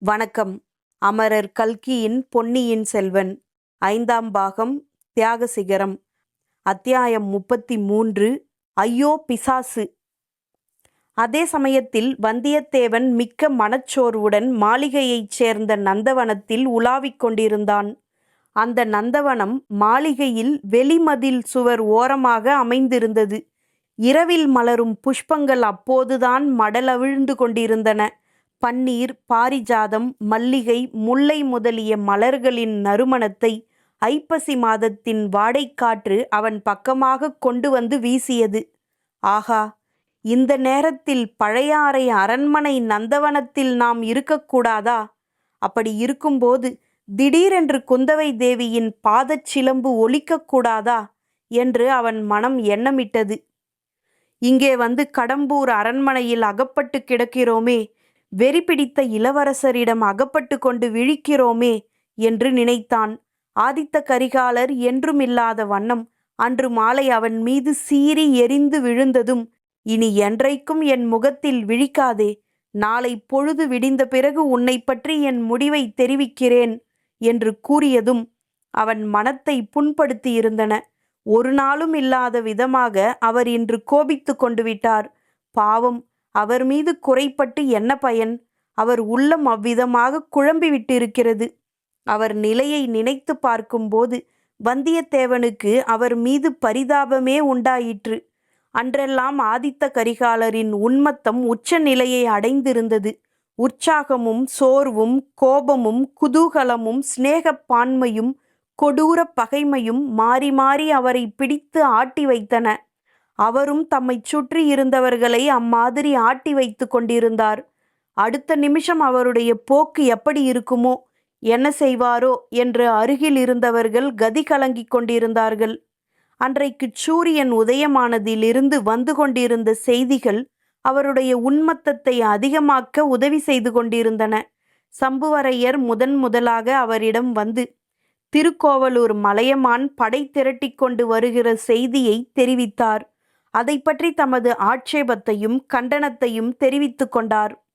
வணக்கம். அமரர் கல்கியின் பொன்னியின் செல்வன் ஐந்தாம் பாகம் தியாக சிகரம் அத்தியாயம் முப்பத்தி மூன்று ஐயோ பிசாசு. அதே சமயத்தில் வந்தியத்தேவன் மிக்க மனச்சோர்வுடன் மாளிகையைச் சேர்ந்த நந்தவனத்தில் உலாவிக் கொண்டிருந்தான். அந்த நந்தவனம் மாளிகையில் வெளிமதில் சுவர் ஓரமாக அமைந்திருந்தது. இரவில் மலரும் புஷ்பங்கள் அப்போதுதான் மடலவிழ்ந்து கொண்டிருந்தன. பன்னீர் பாரிஜாதம் மல்லிகை முல்லை முதலிய மலர்களின் நறுமணத்தை ஐப்பசி மாதத்தின் வாடைக்காற்று அவன் பக்கமாக கொண்டு வந்து வீசியது. ஆகா இந்த நேரத்தில் பழையாறை அரண்மனை நந்தவனத்தில் நாம் இருக்கக்கூடாதா? அப்படி இருக்கும்போது திடீரென்று குந்தவை தேவியின் பாதச்சிலம்பு ஒலிக்கக்கூடாதா? என்று அவன் மனம் எண்ணமிட்டது. இங்கே வந்து கடம்பூர் அரண்மனையில் அகப்பட்டு கிடக்கிறோமே வெறி பிடித்த இளவரசரிடம் அகப்பட்டு கொண்டு விழிக்கிறோமே என்று நினைத்தான். ஆதித்த கரிகாலர் என்றுமில்லாத வண்ணம் அன்று மாலை அவன் மீது சீறி எரிந்து விழுந்ததும் இனி என்றைக்கும் என் முகத்தில் விழிக்காதே. நாளை பொழுது விடிந்த பிறகு உன்னை பற்றி என் முடிவை தெரிவிக்கிறேன் என்று கூறியதும் அவன் மனத்தை புண்படுத்தியிருந்தன. ஒரு நாளும் இல்லாத விதமாக அவர் இன்று கோபித்து கொண்டு விட்டார். பாவம் அவர் மீது குறைப்பட்டு என்ன பயன்? அவர் உள்ளம் அவ்விதமாக குழம்பி விட்டிருக்கிறது அவர் நிலையை நினைத்து பார்க்கும்போது வந்தியத்தேவனுக்கு அவர் மீது பரிதாபமே உண்டாயிற்று. அன்றெல்லாம் ஆதித்த கரிகாலரின் உன்மத்தம் உச்ச நிலையை அடைந்திருந்தது. உற்சாகமும் சோர்வும் கோபமும் குதூகலமும் சிநேகப்பான்மையும் கொடூர பகைமையும் மாறி மாறி அவரை பிடித்து ஆட்டி வைத்தன. அவரும் தம்மை சுற்றி இருந்தவர்களை அம்மாதிரி ஆட்டி வைத்து கொண்டிருந்தார். அடுத்த நிமிஷம் அவருடைய போக்கு எப்படி இருக்குமோ என்ன செய்வாரோ என்று அருகில் இருந்தவர்கள் கதி கலங்கிக் கொண்டிருந்தார்கள். அன்றைக்கு சூரியன் உதயமானதிலிருந்து வந்து கொண்டிருந்த செய்திகள் அவருடைய உன்மத்தத்தை அதிகமாக்க உதவி செய்து கொண்டிருந்தன. சம்புவரையர் முதன் முதலாக அவரிடம் வந்து திருக்கோவலூர் மலையமான் படை திரட்டிக் கொண்டு வருகிற செய்தியை தெரிவித்தார். அதை பற்றி தமது ஆட்சேபத்தையும் கண்டனத்தையும் தெரிவித்து கொண்டார்.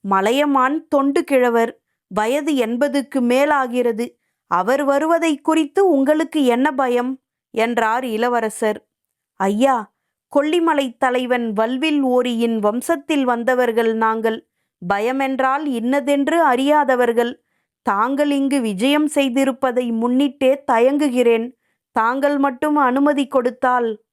மலையமான் தொண்டு கிழவர் வயது எண்பதுக்கு மேலாகிறது. அவர் வருவதை குறித்து உங்களுக்கு என்ன பயம்? என்றார் இளவரசர். ஐயா கொல்லிமலை தலைவன் வல்வில் ஓரியின் வம்சத்தில் வந்தவர்கள் நாங்கள். பயமென்றால் இன்னதென்று அறியாதவர்கள். தாங்கள் இங்கு விஜயம் செய்திருப்பதை முன்னிட்டே தயங்குகிறேன். தாங்கள் மட்டும் அனுமதி கொடுத்தால்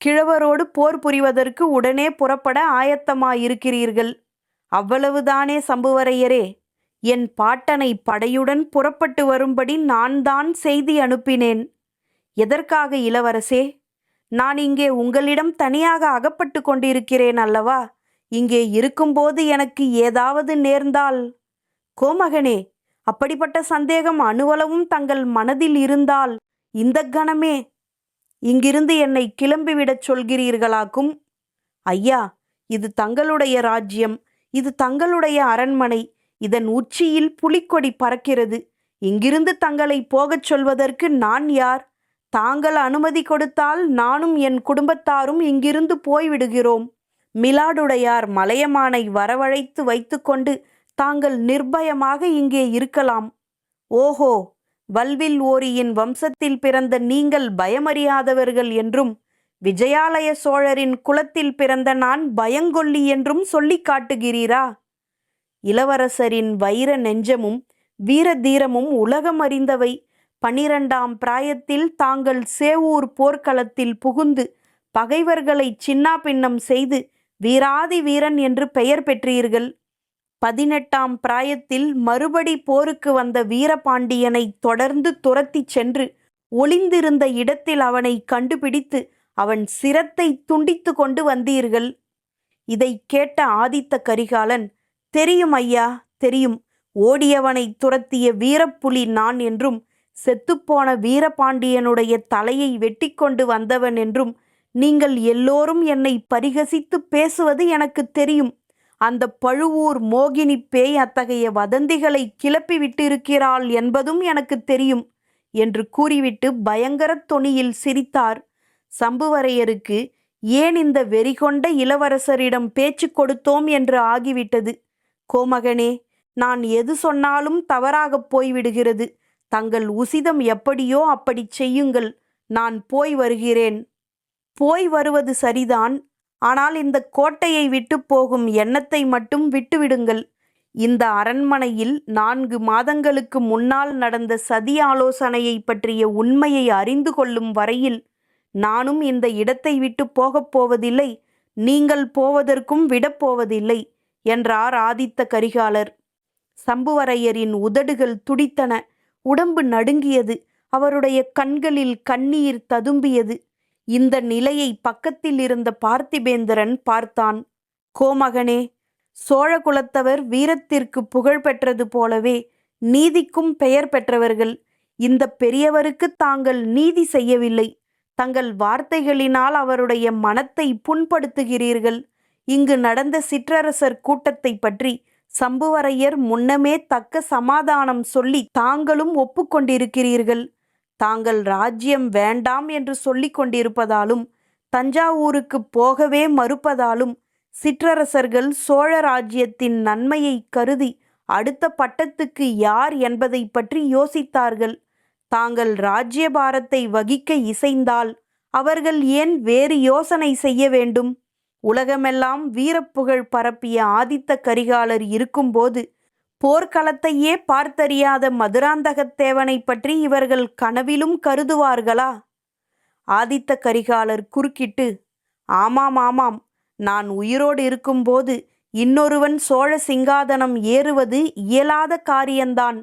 கிழவரோடு போர் புரிவதற்கு உடனே புறப்பட ஆயத்தமாயிருக்கிறீர்கள். அவ்வளவுதானே சம்புவரையரே. என் பாட்டனை படையுடன் புறப்பட்டு வரும்படி நான் தான் செய்தி அனுப்பினேன். எதற்காக இளவரசே? நான் இங்கே உங்களிடம் தனியாக அகப்பட்டு கொண்டிருக்கிறேன் அல்லவா? இங்கே இருக்கும்போது எனக்கு ஏதாவது நேர்ந்தால்? கோமகனே அப்படிப்பட்ட சந்தேகம் அணுவளவும் தங்கள் மனதில் இருந்தால்? இந்த கணமே இங்கிருந்து என்னை கிளம்பிவிடச் சொல்கிறீர்களாக்கும். ஐயா இது தங்களுடைய ராஜ்யம் இது தங்களுடைய அரண்மனை இதன் உச்சியில் புலிக்கொடி பறக்கிறது. இங்கிருந்து தங்களை போகச் சொல்வதற்கு நான் யார்? தாங்கள் அனுமதி கொடுத்தால் நானும் என் குடும்பத்தாரும் இங்கிருந்து போய்விடுகிறோம். மிலாடுடையார் மலையமானை வரவழைத்து வைத்துக்கொண்டு தாங்கள் நிர்பயமாக இங்கே இருக்கலாம். ஓஹோ வல்வில் ஓரியின் வம்சத்தில் பிறந்த நீங்கள் பயமறியாதவர்கள் என்றும் விஜயாலய சோழரின் குலத்தில் பிறந்த நான் பயங்கொல்லி என்றும் சொல்லிக் காட்டுகிறீரா? இளவரசரின் வைர நெஞ்சமும் வீர தீரமும் உலகம் அறிந்தவை. பனிரெண்டாம் பிராயத்தில் தாங்கள் சேவூர் போர்க்களத்தில் புகுந்து பகைவர்களை சின்னாபின்னம் செய்து வீராதி வீரன் என்று பெயர் பெற்றீர்கள். பதினெட்டாம் பிராயத்தில் மறுபடி போருக்கு வந்த வீரபாண்டியனை தொடர்ந்து துரத்திச் சென்று ஒளிந்திருந்த இடத்தில் அவனை கண்டுபிடித்து அவன் சிரத்தை துண்டித்து கொண்டு வந்தீர்கள். இதை கேட்ட ஆதித்த கரிகாலன் தெரியும் ஐயா தெரியும். ஓடியவனை துரத்திய வீரப்புலி நான் என்றும் செத்துப்போன வீரபாண்டியனுடைய தலையை வெட்டி கொண்டு வந்தவன் என்றும் நீங்கள் எல்லோரும் என்னை பரிகசித்து பேசுவது எனக்கு தெரியும். அந்த பழுவூர் மோகினி பேய் அத்தகைய வதந்திகளை கிளப்பி விட்டிருக்கிறாள் என்பதும் எனக்கு தெரியும் என்று கூறிவிட்டு பயங்கர தொனியில் சிரித்தார். சம்புவரையருக்கு ஏன் இந்த வெறிகொண்ட இளவரசரிடம் பேச்சு கொடுத்தோம் என்று ஆகிவிட்டது? கோமகனே நான் எது சொன்னாலும் தவறாகப் போய்விடுகிறது. தங்கள் உசிதம் எப்படியோ அப்படிச் செய்யுங்கள். நான் போய் வருகிறேன். போய் வருவது சரிதான். ஆனால் இந்த கோட்டையை விட்டு போகும் எண்ணத்தை மட்டும் விட்டுவிடுங்கள். இந்த அரண்மனையில் நான்கு மாதங்களுக்கு முன்னால் நடந்த சதி ஆலோசனையை பற்றிய உண்மையை அறிந்து கொள்ளும் வரையில் நானும் இந்த இடத்தை விட்டு போகப் போவதில்லை நீங்கள் போவதற்கும் விடப்போவதில்லை என்றார் ஆதித்த கரிகாலர். சம்புவரையரின் உதடுகள் துடித்தன. உடம்பு நடுங்கியது. அவருடைய கண்களில் கண்ணீர் ததும்பியது. இந்த நிலையை பக்கத்தில் இருந்த பார்த்திபேந்திரன் பார்த்தான். கோமகனே சோழ குலத்தவர் வீரத்திற்கு புகழ் பெற்றது போலவே நீதிக்கும் பெயர் பெற்றவர்கள். இந்த பெரியவருக்கு தாங்கள் நீதி செய்யவில்லை. தங்கள் வார்த்தைகளினால் அவருடைய மனத்தை புண்படுத்துகிறீர்கள். இங்கு நடந்த சிற்றரசர் கூட்டத்தை பற்றி சம்புவரையர் முன்னமே தக்க சமாதானம் சொல்லி தாங்களும் ஒப்புக்கொண்டிருக்கிறீர்கள். தாங்கள் ராஜ்யம் வேண்டாம் என்று சொல்லிக் கொண்டிருப்பதாலும் தஞ்சாவூருக்கு போகவே மறுப்பதாலும் சிற்றரசர்கள் சோழ ராஜ்யத்தின் நன்மையை கருதி அடுத்த பட்டத்துக்கு யார் என்பதை பற்றி யோசித்தார்கள். தாங்கள் ராஜ்யபாரத்தை வகிக்க இசைந்தால் அவர்கள் ஏன் வேறு யோசனை செய்ய வேண்டும்? உலகமெல்லாம் வீரப்புகழ் பரப்பிய ஆதித்த கரிகாலர் இருக்கும்போது போர்க்களத்தையே பார்த்தறியாத மதுராந்தகத்தேவனை பற்றி இவர்கள் கனவிலும் கருதுவார்களா? ஆதித்த கரிகாலர் குறுக்கிட்டு ஆமாம் ஆமாம் நான் உயிரோடு இருக்கும்போது இன்னொருவன் சோழ சிங்காதனம் ஏறுவது இயலாத காரியந்தான்.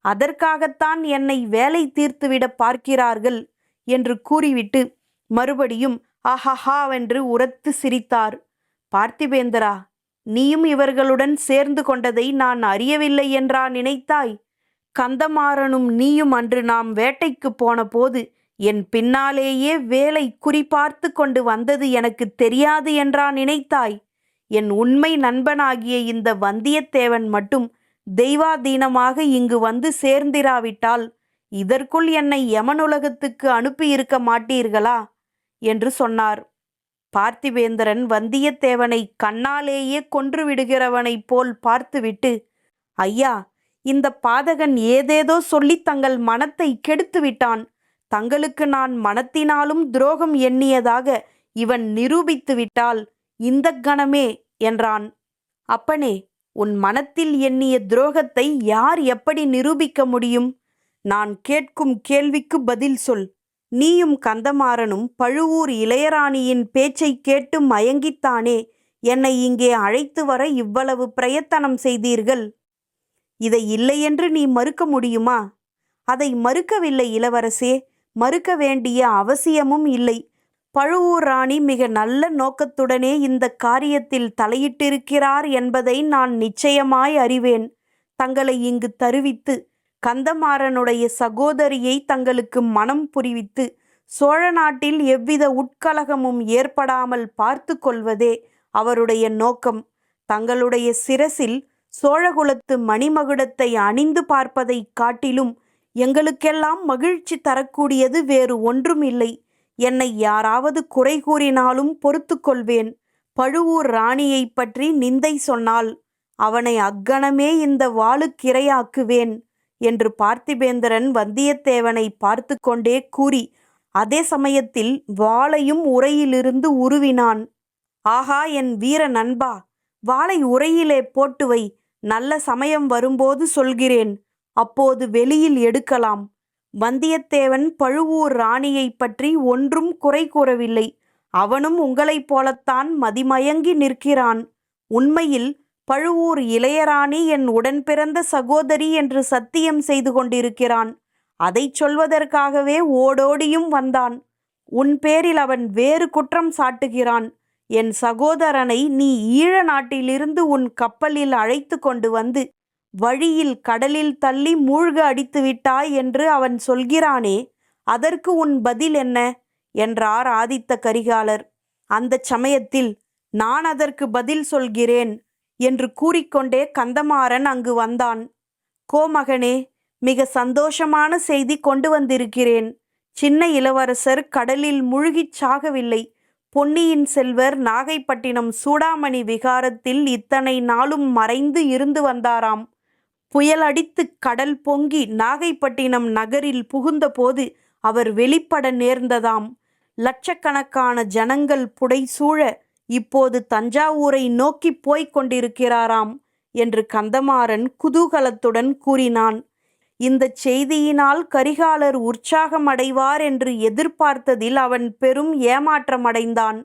அதற்காகத்தான் என்னை வேலை தீர்த்துவிட பார்க்கிறார்கள் என்று கூறிவிட்டு மறுபடியும் ஆஹாஹாவென்று உரத்து சிரித்தார். பார்த்திபேந்தரா நீயும் இவர்களுடன் சேர்ந்து கொண்டதை நான் அறியவில்லை என்றா நினைத்தாய்? கந்தமாறனும் நீயும் அன்று நாம் வேட்டைக்கு போன போது என் பின்னாலேயே வேலை குறிபார்த்து கொண்டு வந்தது எனக்கு தெரியாது என்றா நினைத்தாய்? என் உண்மை நண்பனாகிய இந்த வந்தியத்தேவன் மட்டும் தெய்வாதீனமாக இங்கு வந்து சேர்ந்திராவிட்டால் இதற்குள் என்னை யமனுலகத்துக்கு அனுப்பியிருக்க மாட்டீர்களா? என்று சொன்னார். பார்த்திவேந்திரன் வந்தியத்தேவனை கண்ணாலேயே கொன்று விடுகிறவனைப் போல் பார்த்துவிட்டு ஐயா இந்த பாதகன் ஏதேதோ சொல்லி தங்கள் மனத்தை கெடுத்து விட்டான் தங்களுக்கு நான் மனத்தினாலும் துரோகம் எண்ணியதாக இவன் நிரூபித்து விட்டால் இந்த கணமே என்றான். அப்பனே உன் மனத்தில் எண்ணிய துரோகத்தை யார் எப்படி நிரூபிக்க முடியும்? நான் கேட்கும் கேள்விக்கு பதில் சொல். நீயும் கந்தமாறனும் பழுவூர் இளையராணியின் பேச்சை கேட்டு மயங்கித்தானே? என்னை இங்கே அழைத்து வர இவ்வளவு பிரயத்தனம் செய்தீர்கள்? இதை இல்லையென்று நீ மறுக்க முடியுமா? அதை மறுக்கவில்லை இளவரசே. மறுக்க வேண்டிய அவசியமும் இல்லை. பழுவூர் ராணி மிக நல்ல நோக்கத்துடனே இந்த காரியத்தில் தலையிட்டிருக்கிறார் என்பதை நான் நிச்சயமாய் அறிவேன். தங்களை இங்கு தருவித்து கந்தமாறனுடைய சகோதரியை தங்களுக்கு மனம் புரிவித்து சோழ நாட்டில் எவ்வித உட்கலகமும் ஏற்படாமல் பார்த்து கொள்வதே அவருடைய நோக்கம். தங்களுடைய சிரசில் சோழகுலத்து மணிமகுடத்தை அணிந்து பார்ப்பதைக் காட்டிலும் எங்களுக்கெல்லாம் மகிழ்ச்சி தரக்கூடியது வேறு ஒன்றும் இல்லை என்னை யாராவது குறை கூறினாலும் பொறுத்து கொள்வேன். பழுவூர் ராணியை பற்றி நிந்தை சொன்னால் அவனை அக்கணமே இந்த வாளுக்கிரையாக்குவேன். என்று பார்த்திபேந்திரன் வந்தியத்தேவனை பார்த்து கொண்டே கூறி அதே சமயத்தில் வாளையும் உரையிலிருந்து உருவினான். ஆகா என் வீர நண்பா வாளை உரையிலே போட்டு வை நல்ல சமயம் வரும்போது சொல்கிறேன். அப்போது வெளியில் எடுக்கலாம் வந்தியத்தேவன் பழுவூர் ராணியைப் பற்றி ஒன்றும் குறை கூறவில்லை. அவனும் உங்களைப் போலத்தான் மதிமயங்கி நிற்கிறான். உண்மையில் பழுவூர் இளையராணி என் உடன் பிறந்த சகோதரி என்று சத்தியம் செய்து கொண்டிருக்கிறான். அதைச் சொல்வதற்காகவே ஓடோடியும் வந்தான். உன் பேரில் அவன் வேறு குற்றம் சாட்டுகிறான். என் சகோதரனை நீ ஈழ நாட்டிலிருந்து உன் கப்பலில் அழைத்து கொண்டு வந்து வழியில் கடலில் தள்ளி மூழ்க அடித்து விட்டாய் என்று அவன் சொல்கிறானே அதற்கு உன் பதில் என்ன? என்றார் ஆதித்த கரிகாலர். அந்த சமயத்தில் நான் அதற்கு பதில் சொல்கிறேன். என்று கூறிக்கொண்டே கந்தமாறன் அங்கு வந்தான். கோமகனே மிக சந்தோஷமான செய்தி கொண்டு வந்திருக்கிறேன். சின்ன இளவரசர் கடலில் முழுகிச் சாகவில்லை. பொன்னியின் செல்வர் நாகைப்பட்டினம் சூடாமணி விகாரத்தில் இத்தனை நாளும் மறைந்து இருந்து வந்தாராம். புயல் அடித்து கடல் பொங்கி நாகைப்பட்டினம் நகரில் புகுந்தபோது அவர் வெளிப்பட நேர்ந்ததாம். லட்சக்கணக்கான ஜனங்கள் புடைசூழ இப்போது தஞ்சாவூரை நோக்கி போய்க் கொண்டிருக்கிறாராம் என்று கந்தமாறன் குதூகலத்துடன் கூறினான். இந்தச் செய்தியினால் கரிகாலர் உற்சாகம் அடைவார் என்று எதிர்பார்த்ததில் அவன் பெரும் ஏமாற்றமடைந்தான்.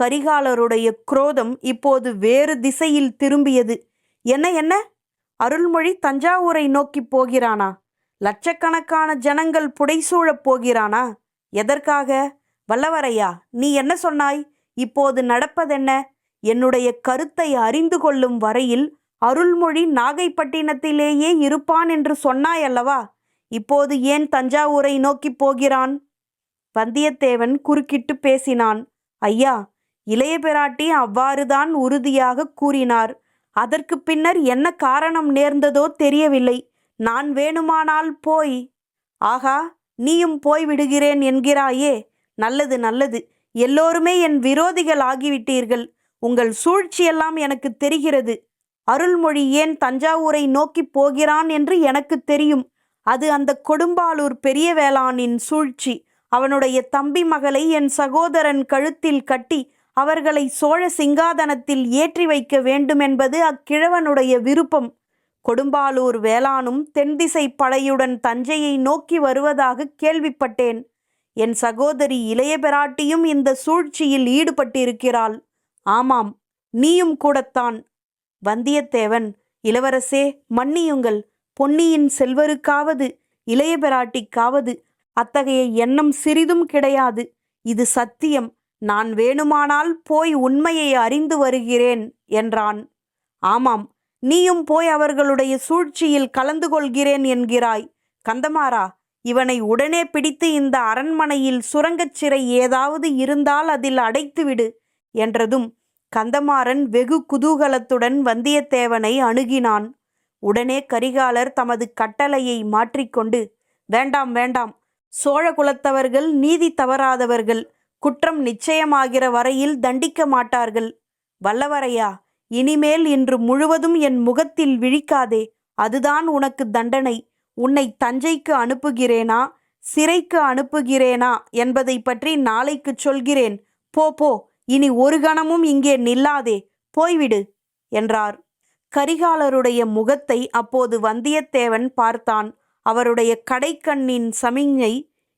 கரிகாலருடைய குரோதம் இப்போது வேறு திசையில் திரும்பியது. என்ன என்ன? அருள்மொழி தஞ்சாவூரை நோக்கி போகிறானா? லட்சக்கணக்கான ஜனங்கள் புடைசூழப் போகிறானா? எதற்காக? வல்லவரையா நீ என்ன சொன்னாய்? இப்போது நடப்பதென்ன? என்னுடைய கருத்தை அறிந்து கொள்ளும் வரையில் அருள்மொழி நாகைப்பட்டினத்திலேயே இருப்பான் என்று சொன்னாய் அல்லவா இப்போது ஏன் தஞ்சாவூரை நோக்கிப் போகிறான்? வந்தியத்தேவன் குறுக்கிட்டு பேசினான். ஐயா இளைய பிராட்டி அவ்வாறுதான் உறுதியாக கூறினார். அதற்கு பின்னர் என்ன காரணம் நேர்ந்ததோ தெரியவில்லை. நான் வேணுமானால் போய். ஆகா நீயும் போய் விடுகிறேன் என்கிறாயே. நல்லது நல்லது. எல்லோருமே என் விரோதிகள் ஆகிவிட்டீர்கள். உங்கள் சூழ்ச்சியெல்லாம் எனக்கு தெரிகிறது. அருள்மொழி ஏன் தஞ்சாவூரை நோக்கி போகிறான் என்று எனக்கு தெரியும். அது அந்த கொடும்பாளூர் பெரிய வேளானின் சூழ்ச்சி. அவனுடைய தம்பி மகளை என் சகோதரன் கழுத்தில் கட்டி அவர்களை சோழ சிங்காதனத்தில் ஏற்றி வைக்க வேண்டுமென்பது அக்கிழவனுடைய விருப்பம். கொடும்பாளூர் வேளானும் தென்திசை படையுடன் தஞ்சையை நோக்கி வருவதாக கேள்விப்பட்டேன். என் சகோதரி இளைய பெராட்டியும் இந்த சூழ்ச்சியில் ஈடுபட்டிருக்கிறாள். ஆமாம் நீயும் கூடத்தான். வந்தியத்தேவன் இளவரசே மன்னியுங்கள். பொன்னியின் செல்வருக்காவது இளைய பெராட்டிக்காவது அத்தகைய எண்ணம் சிறிதும் கிடையாது. இது சத்தியம். நான் வேணுமானால் போய் உண்மையை அறிந்து வருகிறேன் என்றான். ஆமாம் நீயும் போய் அவர்களுடைய சூழ்ச்சியில் கலந்து கொள்கிறேன் என்கிறாய். கந்தமாறா இவனை உடனே பிடித்து இந்த அரண்மனையில் சுரங்கச் சிறை ஏதாவது இருந்தால் அதில் அடைத்துவிடு என்றதும் கந்தமாறன் வெகு குதூகலத்துடன் வந்தியத்தேவனை அணுகினான். உடனே கரிகாலர் தமது கட்டளையை மாற்றிக்கொண்டு வேண்டாம் வேண்டாம் சோழ குலத்தவர்கள் நீதி தவறாதவர்கள் குற்றம் நிச்சயமாகிற வரையில் தண்டிக்க மாட்டார்கள். வல்லவரையா இனிமேல் இன்று முழுவதும் என் முகத்தில் விழிக்காதே அதுதான் உனக்கு தண்டனை. உன்னை தஞ்சைக்கு அனுப்புகிறேனா சிறைக்கு அனுப்புகிறேனா என்பதை பற்றி நாளைக்கு சொல்கிறேன். போ போ இனி ஒரு கணமும் இங்கே நில்லாதே போய்விடு என்றார். கரிகாலருடைய முகத்தை அப்போது வந்தியத்தேவன் பார்த்தான். அவருடைய கடைக்கண்ணின் சமிஞ்ஞை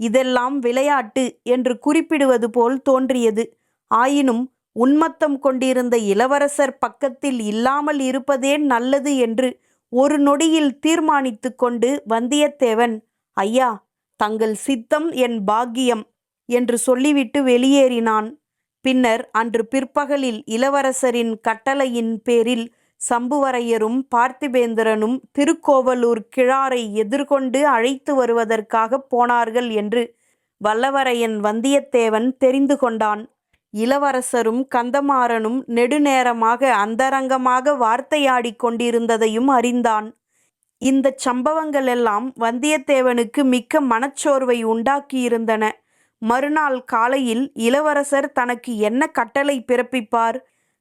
இதெல்லாம் விளையாட்டு என்று குறிப்பிடுவது போல் தோன்றியது. ஆயினும் உன்மத்தம் கொண்டிருந்த இளவரசர் பக்கத்தில் இல்லாமல் இருப்பதே நல்லது என்று ஒரு நொடியில் தீர்மானித்து கொண்டு வந்தியத்தேவன் ஐயா தங்கள் சித்தம் என் பாக்கியம் என்று சொல்லிவிட்டு வெளியேறினான். பின்னர் அன்று பிற்பகலில் இளவரசரின் கட்டளையின் பேரில் சம்புவரையரும் பார்த்திபேந்திரனும் திருக்கோவலூர் கிழாரை எதிர்கொண்டு அழைத்து வருவதற்காக போனார்கள் என்று வல்லவரையன் வந்தியத்தேவன் தெரிந்து கொண்டான். இளவரசரும் கந்தமாறனும் நெடுநேரமாக அந்தரங்கமாக வார்த்தையாடி கொண்டிருந்ததையும் அறிந்தான். இந்த சம்பவங்கள் எல்லாம் வந்தியத்தேவனுக்கு மிக்க மனச்சோர்வை உண்டாக்கியிருந்தன. மறுநாள் காலையில் இளவரசர் தனக்கு என்ன கட்டளை பிறப்பிப்பார்?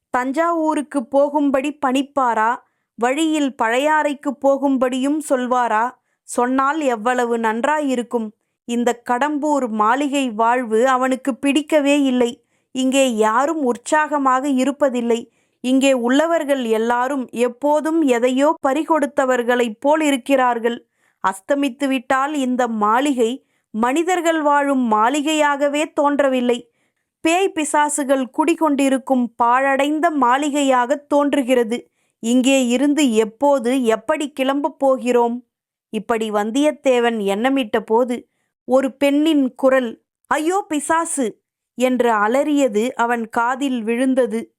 தஞ்சாவூருக்கு போகும்படி பணிப்பாரா? வழியில் பழையாறைக்கு போகும்படியும் சொல்வாரா? சொன்னால் எவ்வளவு நன்றாயிருக்கும். இந்த கடம்பூர் மாளிகை வாழ்வு அவனுக்கு பிடிக்கவே இல்லை. இங்கே யாரும் உற்சாகமாக இருப்பதில்லை. இங்கே உள்ளவர்கள் எல்லாரும் எப்போதும் எதையோ பறிகொடுத்தவர்களைப் போல் இருக்கிறார்கள். அஸ்தமித்துவிட்டால் இந்த மாளிகை மனிதர்கள் வாழும் மாளிகையாகவே தோன்றவில்லை. பேய் பிசாசுகள் குடிகொண்டிருக்கும் பாழடைந்த மாளிகையாக தோன்றுகிறது. இங்கே இருந்து எப்போது எப்படி கிளம்பப் போகிறோம்? இப்படி வந்தியத்தேவன் எண்ணமிட்ட போது ஒரு பெண்ணின் குரல் ஐயோ பிசாசு! என்று அலறியது அவன் காதில் விழுந்தது.